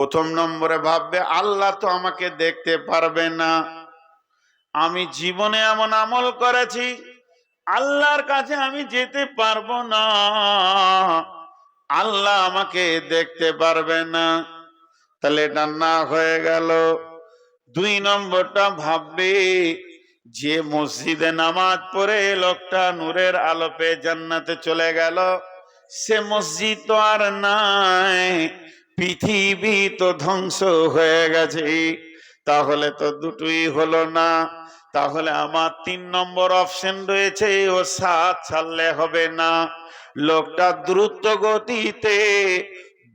প্রথম নম্বরে ভাববে, আল্লাহ তো আমাকে দেখতে পারবে না। আমি জীবনে এমন আমল করেছি, আল্লাহর কাছে আমি যেতে পারব না। আল্লাহ আমাকে দেখতে পারবে না। তাহলে এটা না হয়ে গেল। দুই নম্বরটা ভাববে, যে মসজিদে নামাজ পড়ে লোকটা নূরের আলোপে জান্নাতে চলে গেল, সে মসজিদ তো আর নাই। পৃথিবী তো ধ্বংস হয়ে গেছে। তাহলে তো দুটোই হলো না। তাহলে আমার তিন নম্বর অপশন রয়েছে, ও সাত ছাড়লে হবে না। লোকটা দ্রুত গতিতে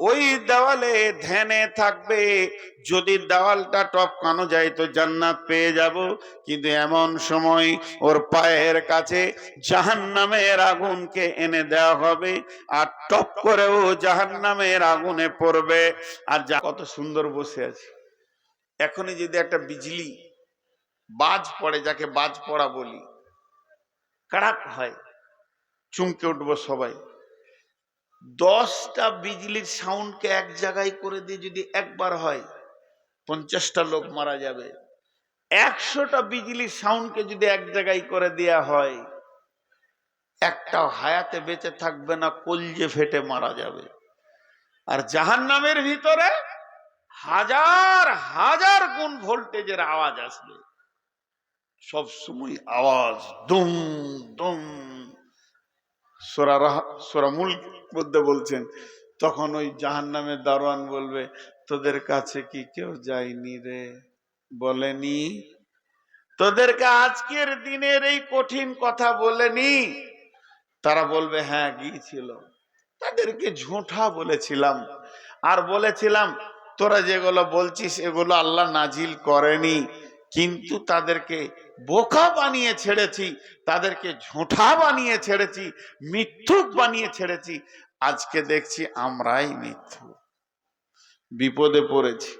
ওই দেওয়ালে ধ্যানে থাকবে। যদি দেওয়ালটা টপকানো যায় তো জান্নাত পেয়ে যাব। কিন্তু এমন সময় ওর পায়ের কাছে জাহান্নামের আগুনকে এনে দেওয়া হবে আর টপ করেও ও জাহান্নামের আগুনে পড়বে। আর যা কত সুন্দর বসে আছে। এখনই যদি একটা বিজলি বাজ পড়ে, যাকে বাজ পড়া বলি, কাড়াক হয়, চুমকে উঠবো সবাই। দশটা বিজলির সাউন্ডকে এক জায়গায় করে দিয়ে যদি একবার হয়, পঞ্চাশটা লোক মারা যাবে। একশোটা বিজলির সাউন্ডকে যদি এক জায়গায় করে দেয়া হয় একটা হায়াতে বেঁচে থাকবে না, কলজে ফেটে মারা যাবে। আর জাহান নামের ভিতরে হাজার হাজার গুণ ভোল্টেজের আওয়াজ আসবে। সব সময় আওয়াজ, দুম দুম সোরা রাহ- সোরা মূল মধ্যে বলছেন, তখন ওই জাহান নামের দারোয়ান বলবে, তোদের কাছে কি কেউ যায়নি রে? বলেনি। তোদেরকে আজকের দিনের এই কঠিন কথা বলেনি? তারা বলবে হ্যাঁ গিয়েছিল। তাদেরকে ঝুঁঠা বলেছিলাম। আর বলেছিলাম, তোরা যেগুলো বলছিস, এগুলো আল্লাহ নাজিল করেনি। কিন্তু তাদেরকে বোকা বানিয়ে ছেড়েছি, তাদেরকে ঝুঁঠা বানিয়ে ছেড়েছি, মিথ্যুক বানিয়ে ছেড়েছি, আজকে দেখছি আমরাই মিথ্যু বিপদে পড়েছি।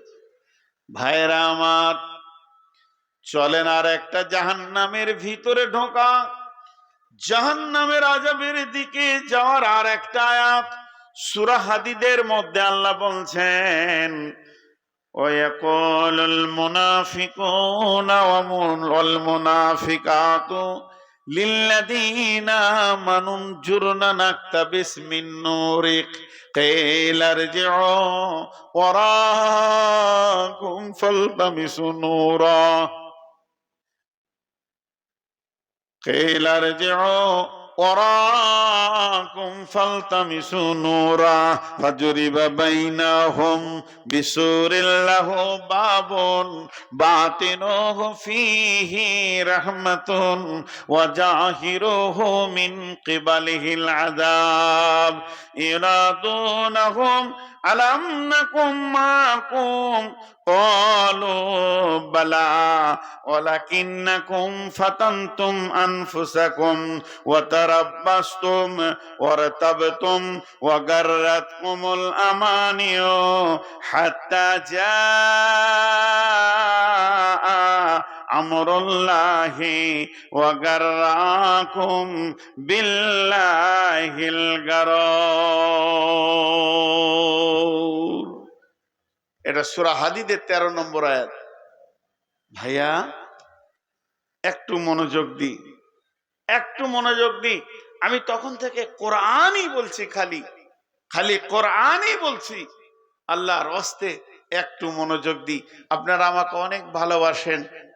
ভাইরা আমার, চলেন আর একটা জাহান্নামের ভিতরে ঢোকা। জাহান্নামের আজাবের দিকে যাওয়ার আর একটা আয়াত সুরাহাদিদের মধ্যে আল্লাহ বলছেন ويقول المنافقون والمنافقات للذين آمنوا انظرنا نقتبس من نورك. قيل ارجعوا وراءكم فالتمسوا نورا. قيل ارجعوا وراءكم فالتمسوا نورا فجرب بينهم بسور له باب باطنه فيه رحمة وجاهره من قبله العذاب يرادونهم ألم نكن معكم قالوا بلى ولكنكم فتنتم أنفسكم وتربصتم وارتبتم وغرتكم الأماني حتى جاء আমরুল্লাহি ওয়াগাররাকুম বিল্লাহিল গারার। এটা সূরা হাদিদের 13 নম্বর আয়াত। ভাইয়া, একটু মনোযোগ দি একটু মনোযোগ দি আমি তখন থেকে কোরআনই বলছি খালি। খালি কোরআনই বলছি। আল্লাহর অস্তে একটু মনোযোগ দি আপনারা আমাকে অনেক ভালোবাসেন।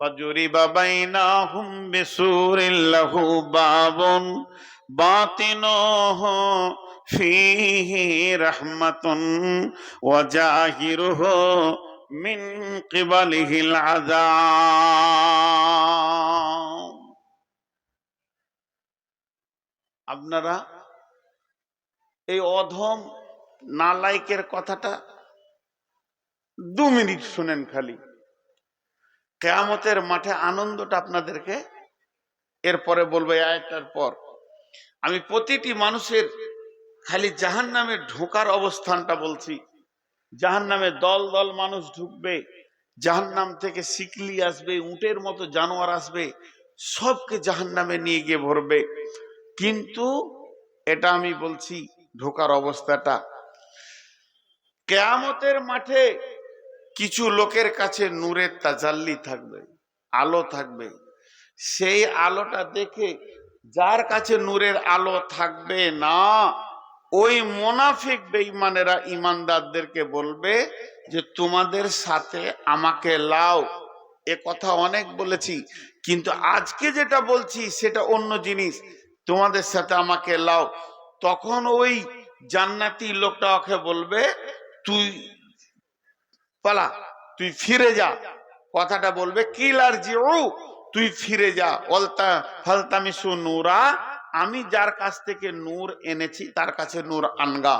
فجرب بينهم بسور له باب باطنه فيه رحمة وجاهره من قبله العذاب আপনারা এই অধম নালাইকের কথাটা দু মিনিট শুনেন খালি কেয়ামতের মাঠে আনন্দটা আপনাদেরকে এরপরে বলব, এই আয়াতটার পর। আমি প্রতিটি মানুষের খালি জাহান নামে ঢোকার অবস্থানটা বলছি। জাহান নামে দল দল মানুষ ঢুকবে জাহান নাম থেকে শিকলি আসবে, উটের মতো জানোয়ার আসবে, সবকে জাহান নামে নিয়ে গিয়ে ভরবে। কিন্তু এটা আমি বলছি ঢোকার অবস্থাটা। কেয়ামতের মাঠে কিছু লোকের কাছে নূরের তাজাল্লি থাকবে, আলো থাকবে। সেই আলোটা দেখে যার কাছে নূরের আলো থাকবে না, ওই মোনাফিক বেঈমানেরা ইমানদারদেরকে বলবে যে, তোমাদের সাথে আমাকে লাও। এ কথা অনেক বলেছি, কিন্তু আজকে যেটা বলছি সেটা অন্য জিনিস। তোমাদের সাথে আমাকে লাও। তখন ওই জান্নাতি লোকটা ওকে বলবে, তুই পালা, তুই ফিরে যা। কথাটা বলবে কিলার জিও তুই ফিরে যা। অলতা নূরা, আমি যার কাছ থেকে নূর এনেছি, তার কাছে নূর আনগা।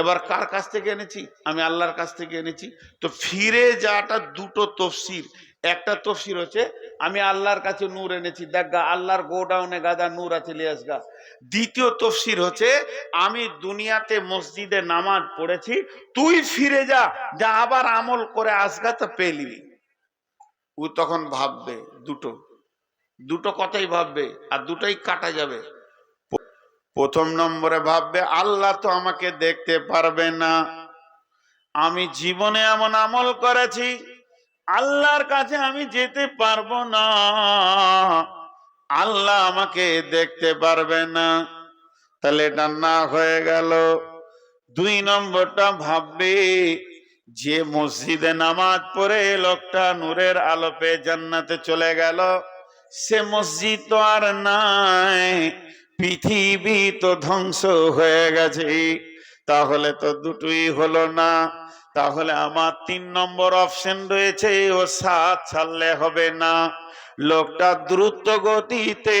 এবার কার কাছ থেকে এনেছি? আমি আল্লাহর কাছ থেকে এনেছি। তো ফিরে যাটা দুটো তফসির। একটা তফসির হচ্ছে, আমি আল্লাহর কাছে নূর এনেছি, দেখ আল্লাহর গোডাউনে গাদা নূর আছে, লিয়াস গা। দ্বিতীয় তফসির হচ্ছে, আমি দুনিয়াতে মসজিদে নামাজ পড়েছি, তুই ফিরে যা যা আবার আমল করে আসগা তো পেলিবি ও তখন ভাববে, দুটো দুটো কথাই ভাববে, আর দুটোই কাটা যাবে। প্রথম নম্বরে ভাববে, আল্লাহ তো আমাকে দেখতে পারবে না। আমি জীবনে এমন আমল করেছি আল্লাহর কাছে আমি যেতে পারব না। আল্লাহ আমাকে দেখতে পারবে না। তাহলে এটা না হয়ে গেল। দুই নম্বরটা ভাববে, যে মসজিদে নামাজ পড়ে লোকটা নূরের আলো পেয়ে জান্নাতে চলে গেল। সে মসজিদ তো আর নাই, পৃথিবী তো ধ্বংস হয়ে গেছে। তাহলে তো দুটোই হলো না। তাহলে আমার তিন নম্বর অপশন রয়েছে ও সাত ছাড়লে হবে না। লোকটা দ্রুত গতিতে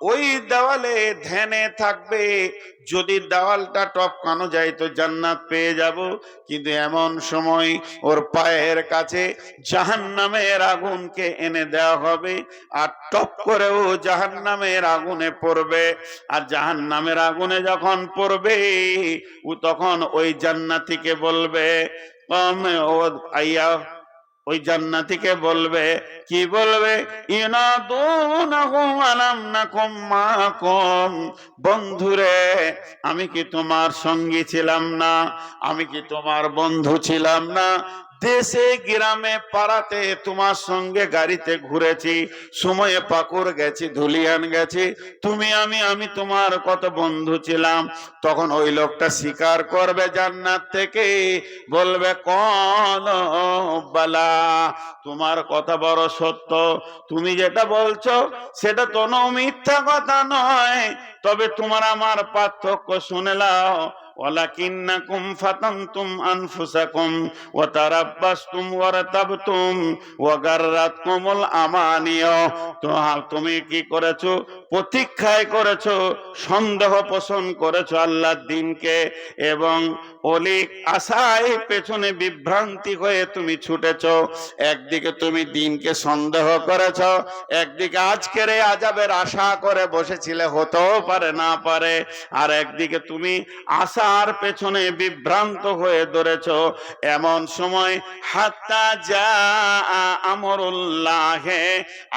ওই দেওয়ালে ধ্যানে থাকবে। যদি দেওয়ালটা টপকানো যায় তো জান্নাত পেয়ে যাব। কিন্তু এমন সময় ওর পায়ের কাছে জাহান্নামের আগুনকে এনে দেওয়া হবে আর টপ করে ও জাহান্নামের আগুনে পড়বে। আর জাহান্নামের আগুনে যখন পড়বে, ও তখন ওই জান্নাতিকে বলবে আইয়া ওই জান্নাতিকে বলবে, কি বলবে? বন্ধুরে, আমি কি তোমার সঙ্গী ছিলাম না? আমি কি তোমার বন্ধু ছিলাম না? দেশে গ্রামে পাড়াতে তোমার সঙ্গে গাড়িতে ঘুরেছি, সময়ে পাকুর গেছি, ধুলিয়ান গেছি। তুমি, আমি আমি তোমার কত বন্ধু ছিলাম, তখন ওই লোকটা স্বীকার করবে জান্নাত থেকে, বলবে, কোন বালা, তোমার কথা বড় সত্য। তুমি যেটা বলছো, সেটা তো নো মিথ্যা কথা নয়, তবে তোমার আমার পার্থক্য শুনে লাও ولكنكم فتنتم أنفسكم وتربصتم وارتبتم وغرتكم الأماني তো তুমি কি করেছো প্রতীক্ষায় করেছো সন্দেহ পোষণ করেছো আল্লাহর দিনকে এবং অলিক আশায় পেছনে বিভ্রান্তি হয়ে তুমি ছুটেছো একদিকে তুমি দিনকে সন্দেহ করেছ একদিকে আজকের এই আজাবের আশা করে বসেছিলে হতেও পারে না পারে আর একদিকে তুমি আশা আল্লাহর পেছনে বিভ্রান্ত হয়ে ধরেছ। এমন সময় হাত্তা যা আমরুল্লাহ,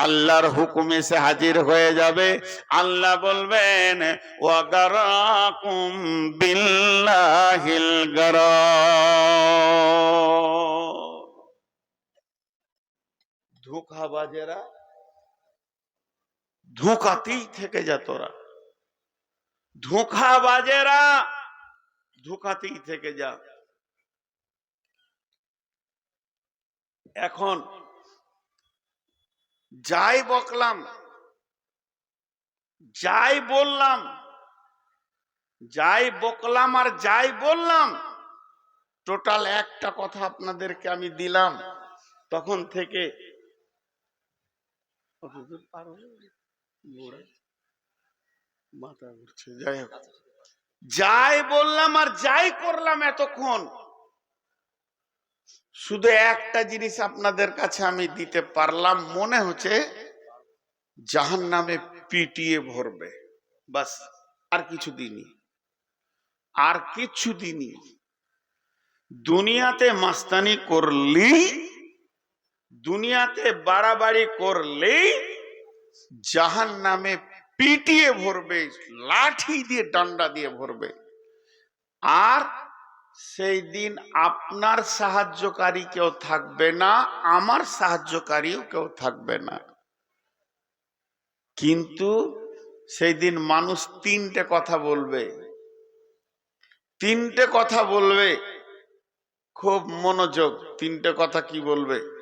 আল্লাহর হুকুম এসে হাজির হয়ে যাবে। আল্লাহ বলবেন ওয়াগারাকুম বিল্লাহিল ধোকাতেই থেকে যা তোরা। ধোকাবাজেরা ধোকাতেই থেকে যা এখন যাই বকলাম, যাই বললাম, যাই বকলাম আর যাই বললাম, টোটাল একটা কথা আপনাদেরকে আমি দিলাম, তখন থেকে? মাথা ঘুরছে, যাই হোক যাই বললাম আর যাই করলাম এতক্ষণ, শুধু একটা জিনিস আপনাদের কাছে আমি দিতে পারলাম, মনে হচ্ছে জাহান নামে পিটিয়ে ভরবে। বাস, আর কিছু দিনই আর কিছু দিনই দুনিয়াতে মাস্তানি করলি দুনিয়াতে বাড়াবাড়ি করলে জাহান নামে পিটিয়ে ভরবে, লাঠি দিয়ে ডান্ডা দিয়ে ভরবে। আর সেই দিন আপনার সাহায্যকারী কেউ থাকবে না, আমার সাহায্যকারীও কেউ থাকবে না। কিন্তু সেই দিন মানুষ তিনটে কথা বলবে। তিনটে কথা বলবে, খুব মনোযোগ। তিনটে কথা কি বলবে?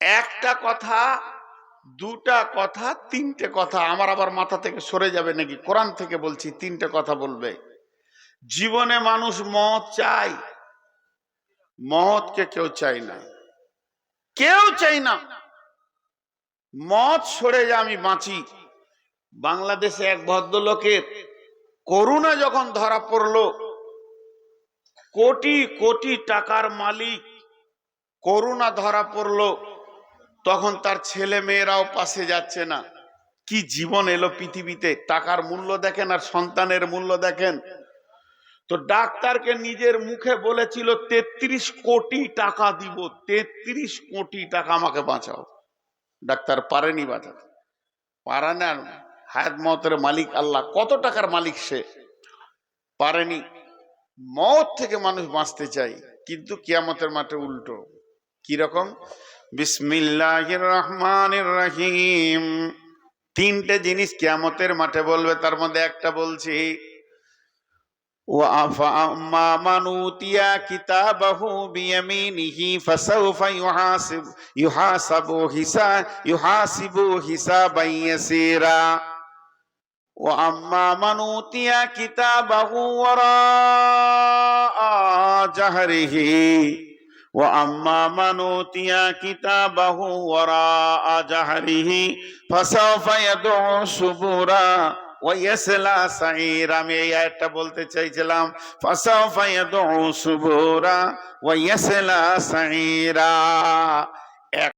একটা কথা দুটা কথা, তিনটে কথা আমার আবার মাথা থেকে সরে যাবে নাকি? কোরআন থেকে বলছি, তিনটে কথা বলবে। জীবনে মানুষ মত চাই মতকে কেউ চাই না। কেউ চাই না। মত সরে যা, আমি বাঁচি। বাংলাদেশে এক ভদ্রলোকের করুণা যখন ধরা পড়ল, কোটি কোটি টাকার মালিক করুণা ধরা পড়ল। তখন তার ছেলে মেয়েরাও পাশে যাচ্ছে না। কি জীবন এলো পৃথিবীতে? টাকার মূল্য দেখেন আর সন্তানের মূল্য দেখেন। তো ডাক্তারকে নিজের মুখে বলেছিল, তেত্রিশ কোটি টাকা দিব, তেত্রিশ কোটি টাকা আমাকে বাঁচাও। ডাক্তার পারেনি বাঁচাতে। পারে না, হায়াত মতের মালিক আল্লাহ, কত টাকার মালিক সে? পারেনি। মত থেকে মানুষ বাঁচতে চাই কিন্তু কিয়ামতের মাঠে উল্টো। কীরকম? বিসমিল্লাহির রহমানির রহিম তিনটে জিনিস কিয়ামতের মাঠে বলবে তার মধ্যে একটা বলছি وأما من أوتي كتابه بيمينه فسوف يحاسب يحاسب حساب يحاسب حسابا يسيرا وأما من أوتي كتابه وراء جهره وأما من أوتي كتابه وراء جهره فسوف يدعو سبورا ওয়াইয়াসলা সাইর আমি এই আয়াতটা বলতে চাইছিলাম ফাসাউফা ইয়াদউ সুবুরা ওয়াইয়াসলা সাইরা